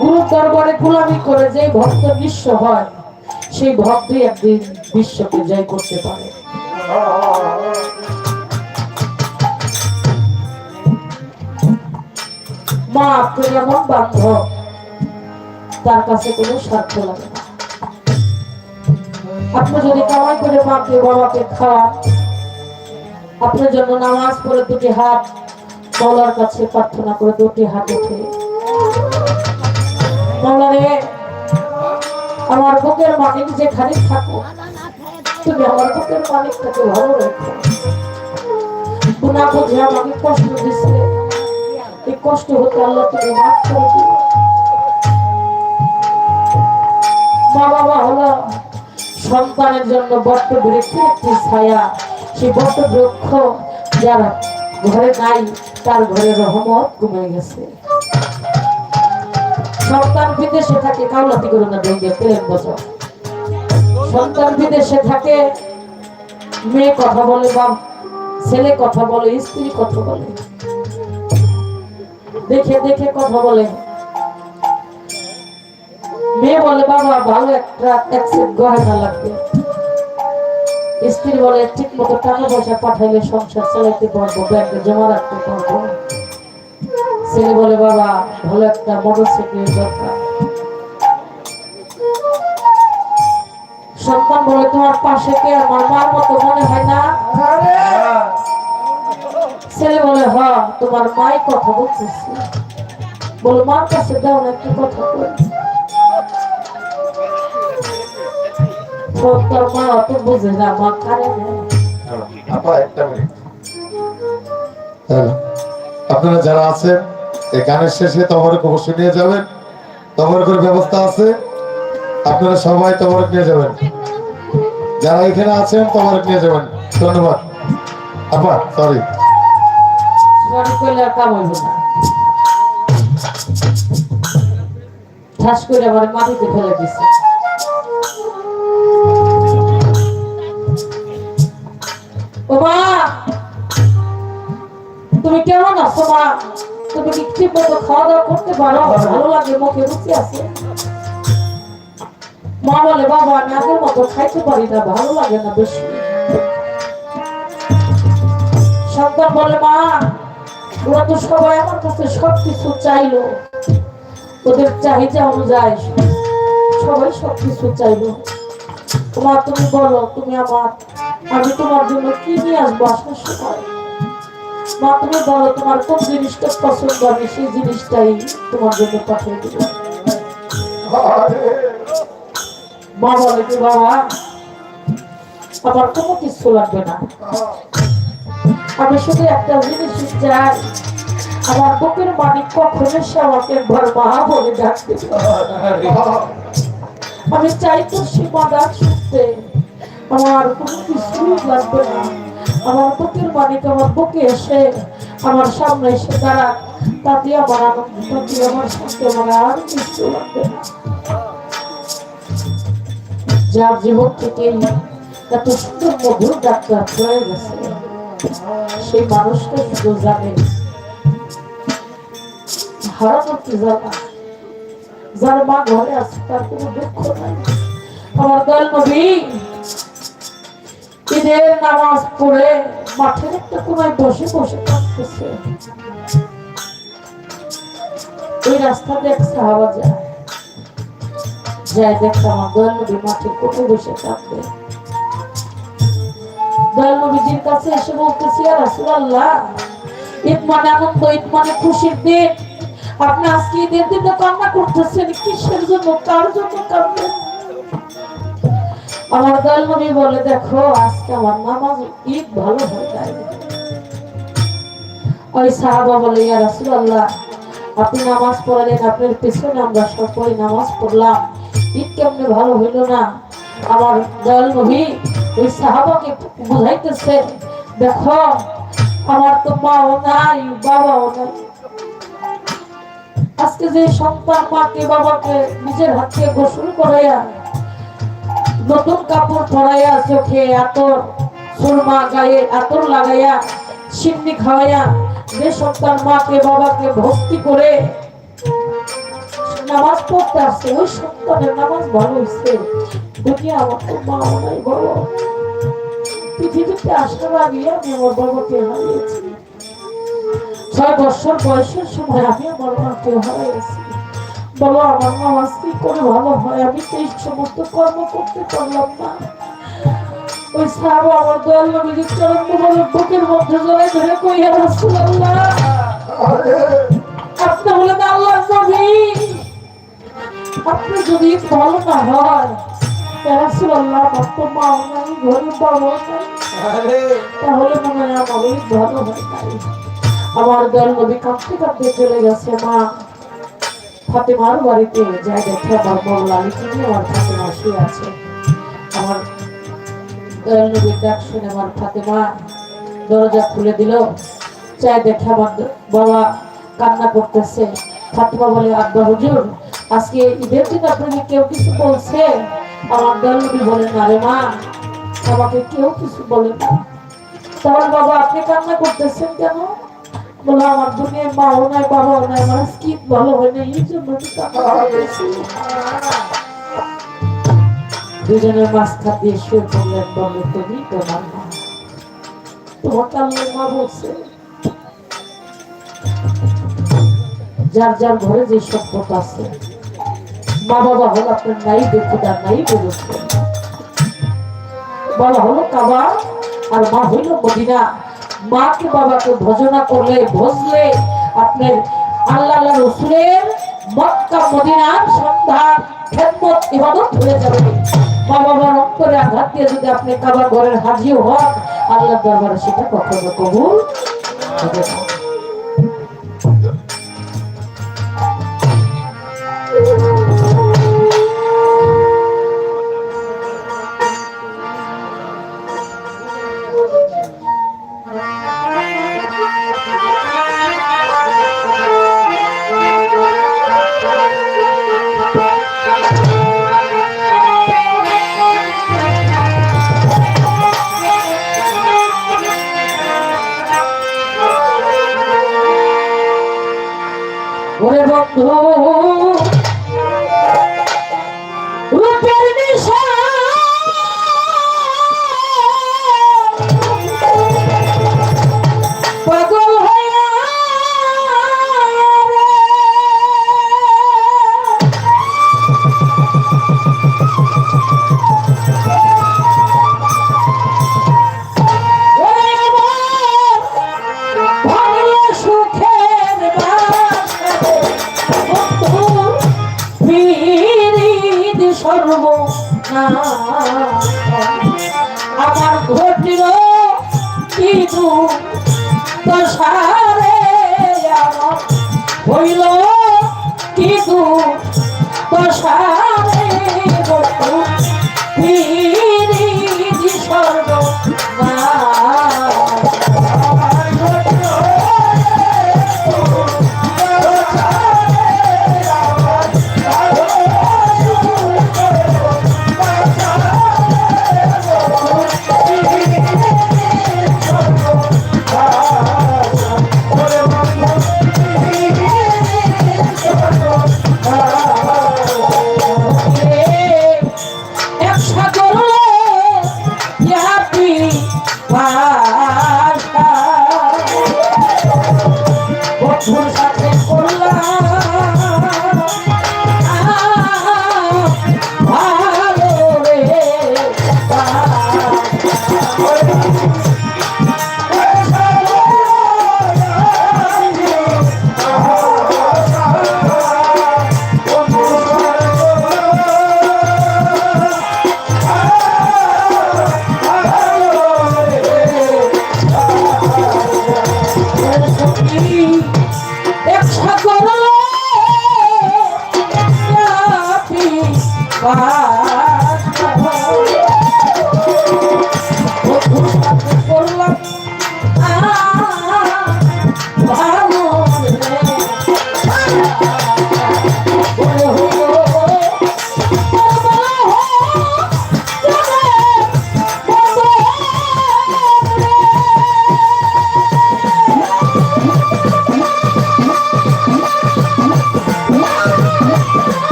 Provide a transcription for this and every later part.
গুরু দরবারে গোলামি করে যে ভক্ত বিশ্ব হয়, সেই ভক্তই একদিন বিশ্বকে জয় করতে পারে। মা, আপনার এমন বান্ধব তার কাছে কোনো স্বার্থ লাগে না। আপনি যদি কামাই করে মাকে, বাবাকে খাওয়ান, আপনার জন্য নামাজ পড়ে দুটি হাত মৌলার কাছে প্রার্থনা করে দুটি হাত উঠে। মৌলা রে আমার বুকের মালিক যেখানে থাকো, তুমি আমার বুকের মালিকটাকে ভালো রেখো। কষ্ট দিছে এই কষ্ট মা বাবা হলো সন্তানের জন্য ছায়া। সেই যারা ঘরে নাই তার ঘরে রহমত কমে গেছে। সন্তান বিদেশে থাকে, কাউলাতি করে না ভেঙে প্রেম বছর সন্তান বিদেশে থাকে, মেয়ে কথা বলে বা ছেলে কথা বলে, স্ত্রী কথা বলে। দেখে দেখে কথা বলে। মেয়ে বলে, বাবা, ভালো একটা এক সেট গয়না লাগবে। স্ত্রী বলে ঠিক মতো টাকা পয়সা পাঠাইলে সংসার চালাইতে পারব, ব্যাংকে জমা রাখতে পারব। ছেলে বলে, বাবা, ভালো একটা মোটর দরকার। সন্তান বলে, তোমার পাশে কে? আমার মার মতো মনে হয় না? ছেলে বলে হ তোমার মাই কথা বলতেছে। বলো, মার কাছে দাও না, একটু কথা বল। তোর মা অত বুঝে না মা কারে আপা একটা মিনিট। আপনারা যারা আছেন এই গানের শেষে তবরক অবশ্যই নিয়ে যাবেন। তবরকের ব্যবস্থা আছে। আপনারা সবাই তবরক নিয়ে যাবেন। যারা এখানে আছেন তবরক নিয়ে যাবেন। ধন্যবাদ। আপা সরি সরি কইলে কাম হইব না। ঠাস করে আবার মাটিতে ফেলে দিছে। মা তুমি কেমন আছো, মা? তুমি ঠিক মতো খাওয়া দাওয়া করতে পারো? ভালো লাগে, মুখে রুচি আছে? মা বলে, বাবা মতো খাইতে পারি না, ভালো লাগে না বেশি। সন্তান বলে, মা, ওরা তো সবাই আমার কাছে সবকিছু চাইলো। ওদের চাহিদা অনুযায়ী সবাই সবকিছু চাইলো। তোমার তুমি বলো, তুমি আমার, আমি তোমার জন্য কি নিয়ে আসব মা, তুমি বলো, তোমার কোন জিনিসটা পছন্দ আমি সেই জিনিসটাই তোমার জন্য পাঠিয়ে দেবো। মা বলে কি, বাবা, আমার কোনো কিছু লাগবে না। আমি শুধু একটা জিনিস চাই, আমার বুকের মালিক কখন এসে আমাকে একবার মা বলে ডাকতে আমি চাই তো সীমা ডাক শুনতে আমার কোনো কিছুই লাগবে না। আমার আমার বুকে এসে আমার সামনে এসে আমার আর কিছু লাগবে না। যার জীবন এত সুন্দর মধুর ডাক্তার হয়ে গেছে। সেই মানুষটা শুধু জানে হারানোর কি জানা যার মা ঘরে আছে, তার কোনো দুঃখ নাই। দল নবী ঈদের নামাজ পড়ে মাঠের একটা কোনায় বসে বসে কাঁদতেছে। এই রাস্তা দেখ সাহাবা যায়। নবী বসে নবীজির কাছে এসে বলতেছি আর ঈদ মানে আনন্দ, ঈদ মানে খুশির দিন। আপনি আজকে ঈদের দিনে কান্না করতেছেন, কিসের জন্য, কার জন্য কাঁদবেন? আমার নবী বলে, দেখো, আজকে আমার নামাজ ঈদ ভালো হয়ে যায়। ওই সাহাবা বলে, ইয়া রাসূলুল্লাহ, আপনি নামাজ পড়লেন, আপনার পেছনে আমরা সকলে নামাজ পড়লাম। ঈদ কেমনে ভালো হইল না? আমার দয়াল নবী ওই সাহাবাকে বুঝাইতেছে, দেখো, আমার তো মাও নাই, বাবাও নাই। আজকে যে সন্তান মাকে, বাবাকে নিজের হাতে গোসল করাইয়া নতুন কাপড় পরাইয়া চোখে আতর, সুরমা গায়ে আতর লাগাইয়া, সিন্নি খাওয়াইয়া, যে সন্তান মাকে, বাবাকে ভক্তি করে নামাজ পড়তে আসছে, ওই সন্তানের নামাজ ভালো হচ্ছে দুনিয়া আমার তো মা নাই বলো পৃথিবীতে আসার আগে আমি আমার বাবাকে হারিয়েছি। ছয় বছর বয়সের সময় আমি আমার মাকে হারিয়েছি বলো আমার নামাজ কি করে ভালো হয় আমি এই সমস্ত কর্ম করতে পারলাম না। ওই সাহাব আমার দয়াল নবীজির চরণ বুকের মধ্যে জড়াই ধরে কইয়া রাসূলুল্লাহ আপনি আল্লাহর নবী। আপনি যদি ভালো না হয় রাসূলুল্লাহ আমার তো মা নাই ঘরে বাবা নাই। তাহলে মনে হয় আমার ভালো হয় নাই। আমার দয়াল নবী কাঁদতে কাঁদতে চলে গেছে মা। ফাতেমার বাড়িতে যাই দেখে আমার লালিকে নিয়ে আমার ফাতেমা শুয়ে আছে? আমার দয়াল নবীর ডাক শুনে আমার ফাতেমা দরজা খুলে দিল। চাই দেখে আমার বাবা কান্না করতেছে। ফাতেমা বলে, আব্বা হুজুর, আজকে ঈদের দিন আপনাকে কেউ কিছু বলছে? আমার দয়াল নবী বলে, না রে মা, আমাকে কেউ কিছু বলে না। তাহলে বাবা, আপনি কান্না করতেছেন কেন? বলে আমার দুনিয়ায় মাও নাই নাই আমার স্কিপ ভালো হয় এই জন্য দুজনের দিয়ে শুয়ে পড়লেন বলে তুমি তোমার মা তোমাকে আল্লাহ মা বলছে, যার যার ঘরে যে সম্পদ আছে, মা বাবা হল আপনার নাই বেকুদার নাই বেরোচ্ছে বাবা হলো কাবা, আর মা হইল মদিনা। মাকে বাবাকে ভজনা করলে, ভজলে আপনার আল্লাহ রসুলের মক্কা, মদিনার সন্ধান, খেদমত, ইবাদত হয়ে যাবে। মা বাবার অন্তরে আঘাত দিয়ে যদি আপনি কাবার ঘরের হাজিও হন আল্লাহ দরবারে সেটা কখনো কবুল হবে না। হইল কিছু দশারে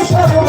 রশিদ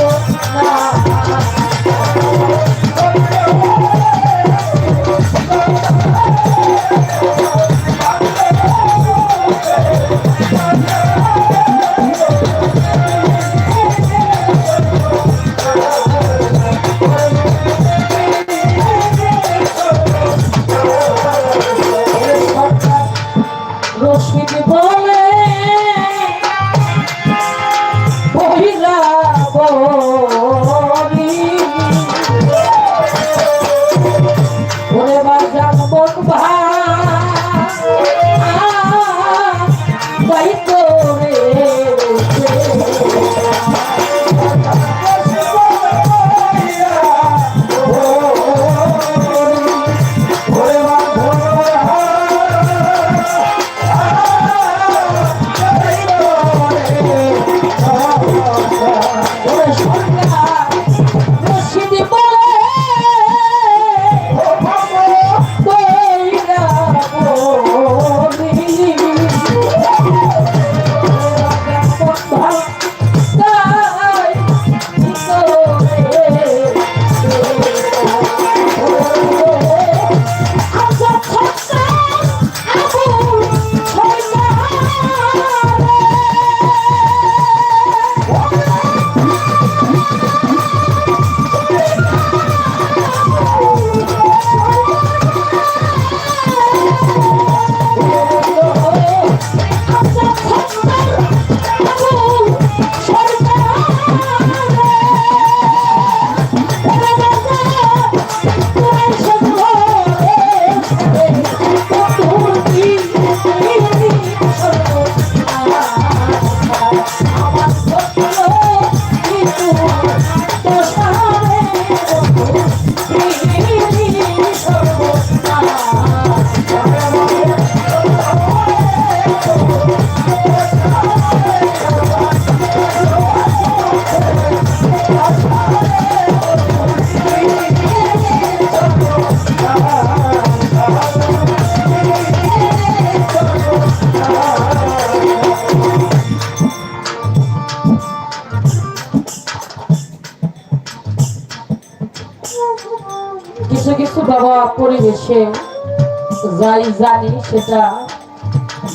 জানি সেটা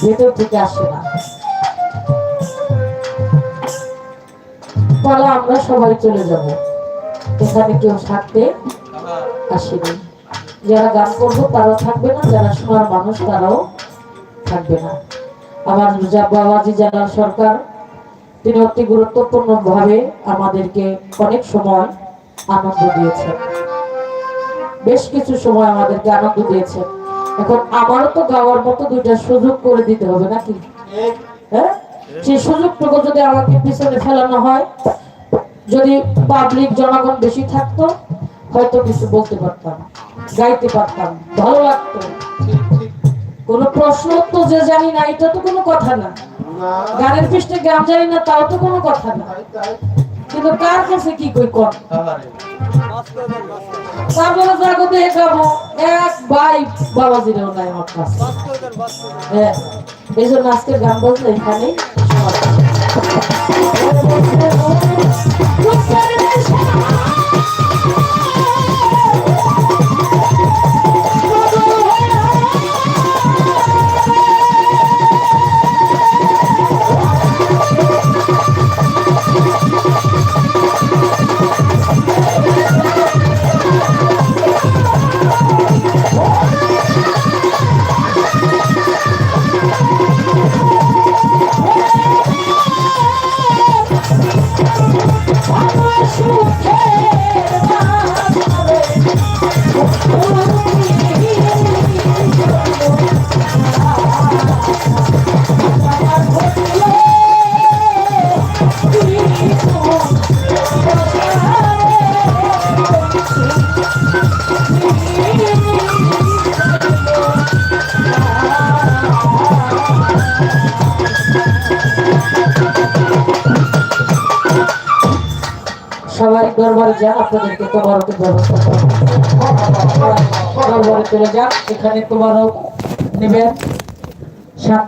ভেতর থেকে আসে না। বলা আমরা সবাই চলে যাব। এখানে কেউ থাকতে আসেনি। যারা গান করব তারাও থাকবে না, যারা শোনার মানুষ তারাও থাকবে না। আমার বাবাজি জানা সরকার, তিনি অতি গুরুত্বপূর্ণ ভাবে আমাদেরকে অনেক সময় আনন্দ দিয়েছেন। বেশ কিছু সময় আমাদেরকে আনন্দ দিয়েছে এখন আমারও তো গাওয়ার মতো দুইটা সুযোগ করে দিতে হবে নাকি? হ্যাঁ? সেই সুযোগটুকু যদি আমাকে পিছনে ফেলানো হয় যদি পাবলিক জনগণ বেশি থাকতো হয়তো কিছু বলতে পারতাম গাইতে পারতাম ভালো লাগতো। কোন প্রশ্ন তো যে জানি না এটা তো কোনো কথা না। গানের পৃষ্ঠে গান জানি না তাও তো কোনো কথা না। কিন্তু কার কাছে কি কই কর? তারপরে জাগো দিয়ে খাব এক ভাই বাবাজির নাই আমার কাছে। এই জন্য গান বলতে এখানে যান আপনাদেরকে তোমার ব্যবস্থা করব চলে যান। এখানে তোমারও নেবেন। সাত